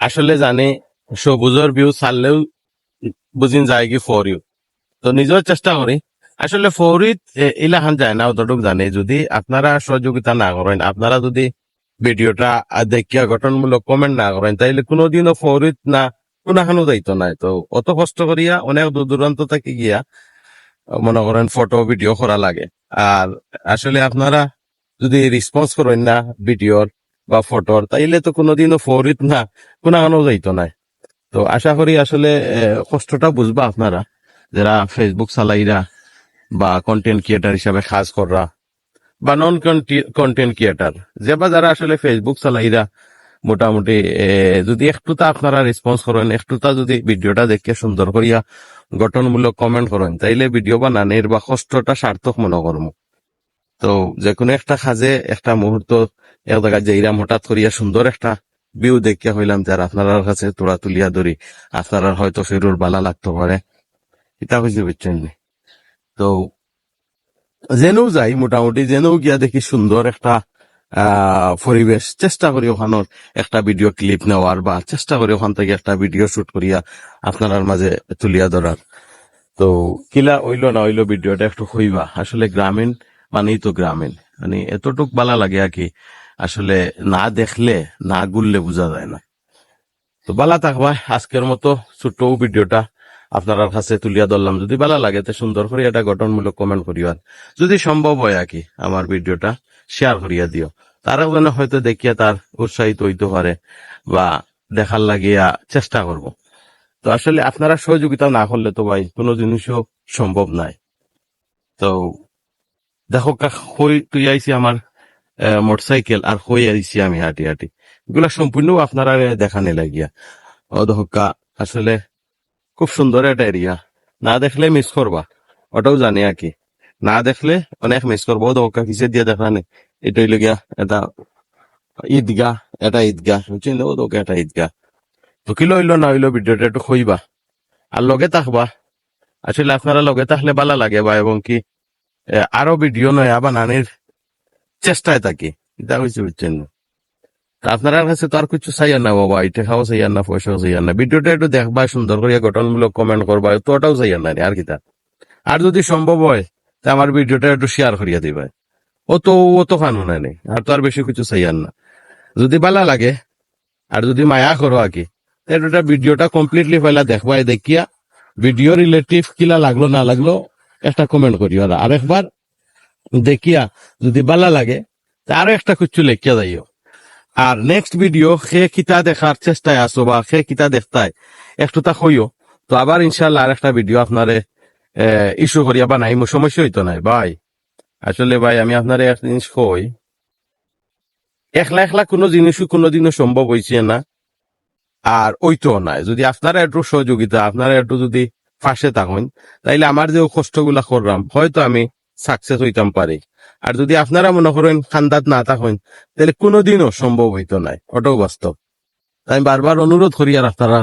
আসলে জানে, সবুজের ভিউ ছাড়লেও বুঝিন যায় কি ফর তো নিজের চেষ্টা করি। আসলে ফৌরিত ইলাহান যায় না, অতটুক জানে। যদি আপনারা সহযোগিতা না করেন, আপনারা যদি ভিডিওটা দেখিয়া গঠনমূলক কমেন্ট না করেন, তাইলে কোনোদিনও ফৌরিত না কোনাখানো যাইতো নাই তো অত কষ্ট করিয়া, অনেক দূর দূরান্ত থেকে গিয়া, মনে করেন ফটো ভিডিও করা লাগে। আর আসলে আপনারা যদি রেসপন্স করেন না ভিডিওর বা ফটোর তাইলে তো কোনোদিনও ফৌরিত না কোনাখানো যাইতো নাই। তো আশা করি আসলে কষ্টটা বুঝবা আপনারা, যারা ফেসবুক চালাইরা বা কন্টেন্ট ক্রিয়েটার হিসাবে কাজ কররা বা নন কন্টেন্ট ক্রিয়েটার যে বা যারা আসলে ফেসবুক চালাইরা মোটামুটি যদি একটুটা আপনারা রেসপন্স করেন একটুটা যদি ভিডিওটা দেখে সুন্দর করিয়া গঠনমূলক কমেন্ট করেন, তাইলে ভিডিও বানানোর বা কষ্টটা সার্থক মনে করম। তো যে কোনো একটা কাজে, একটা মুহূর্ত এক জায়গায় যাইরাম হঠাৎ করিয়া সুন্দর একটা ভিউ দেখিয়া হইলাম যার আপনার কাছে তোরা তুলিয়া ধরি। আপনার হয়তো ফেরুর বালা লাগতে পারে। এটা হয়েছে বুঝছেন তো যেনও যাই, মোটামুটি যেনও গিয়া দেখি সুন্দর একটা পরিবেশ। চেষ্টা করি ওখানোর একটা ভিডিও ক্লিপ নেওয়ার বা চেষ্টা করি ওখান থেকে একটা ভিডিও শুট করিয়া আপনার মাঝে তুলিয়া ধরার। তো কিলা হইল না হইল ভিডিওটা একটু হইবা। আসলে গ্রামীণ মানেই তো গ্রামীণ। মানে এতটুক বালা লাগে আর কি। আসলে না দেখলে, না গুললে বোঝা যায় না। তো বালা থাকবা আজকের মতো ছোট্ট ভিডিওটা আপনার কাছে তুলিয়া ধরলাম। যদি ভালো লাগে তো সুন্দর করে এটা গঠনমূলক কমেন্ট করিও যদি সম্ভব হয় আর কি আমার ভিডিওটা শেয়ার করিয়া দিও। তারাও যেন হয়তো দেখিয়া তার উৎসাহিত হইতে পারে বা দেখার লাগিয়া চেষ্টা করব। তো আসলে আপনারা সহযোগিতা না করলে তো ভাই কোনো জিনিসও সম্ভব নাই। তো দেখো হই তুই আইছি আমার মোটরসাইকেল আর হই আইছি আমি হাঁটি হাঁটি। এগুলা সম্পূর্ণ আপনারা দেখানে লাগিয়া। ও, দেখো আসলে খুব সুন্দর একটা এরিয়া না দেখলে মিস করবা। ওটাও জানি আর কি। না দেখলে অনেক মিস করব। দোকা কিসে দিয়ে দেখানে? এটা হইল গিয়া এটা ঈদগাহ এটা ঈদগাহ বুঝছেন? ও দোকা এটা ঈদগাহ তো কিলো হইল না হইল ভিডিওটা একটু কইবা আর লগে থাকবা। আসলে আপনারা লগে থাকলে ভালো লাগে বা এবং কি। আরও ভিডিও নয় আবার নানির চেষ্টায় থাকি। এটা হয়েছে বুঝছেন আপনার কাছে তো আর কিছু চাইয়ার না বাবা এটা খাওয়া চাইয়ার না, পয়সাও চাইয়ার না। ভিডিওটা একটু দেখবা, সুন্দর করে গঠনমূলক কমেন্ট করবা তো ওটাও চাইয়ার না আর কিতা। আর যদি সম্ভব হয়, তা আমার ভিডিওটা একটু শেয়ার করিয়া দিবা। ও তো ও তো খানো না নেই, আর তো আর বেশি কিছু চাইয়ার না। যদি ভালো লাগে, আর যদি মায়া করো আর কি ভিডিওটা কমপ্লিটলি পয়লা দেখবাই দেখিয়া, ভিডিও রিলেটিভ কিলা লাগল না লাগল একটা কমেন্ট করিও আর আরেকবার দেখিয়া যদি ভালো লাগে আরও একটা কিছু লেখিয়া যাইও। আর নেক্সট ভিডিও সে কিতা দেখার চেষ্টায় আসো বা সে কিতা দেখতায় একটু তা হইও তো আবার ইনশাল্লাহ আর একটা ভিডিও আপনারে ইস্যু করিয়া বা নাই সমস্যা হইতো নাই, ভাই। আসলে ভাই, আমি আপনারে এক জিনিস কই, একলা একলা কোনো জিনিসই কোনোদিনও সম্ভব হয়েছে না। আর ওইতো নাই। যদি আপনারা একটু সহযোগিতা, আপনারা একটু যদি পাশে থাকুন, তাইলে আমার যে কষ্টগুলা করলাম, হয়তো আমি সাকসেস হইতাম পারি। আর যদি আপনারা মনে করেন খান্দাত না থাকেন তাহলে কোনোদিনও সম্ভব হইতো নাই, ওটাও বাস্তব। আমি বারবার অনুরোধ করি আর আপনারা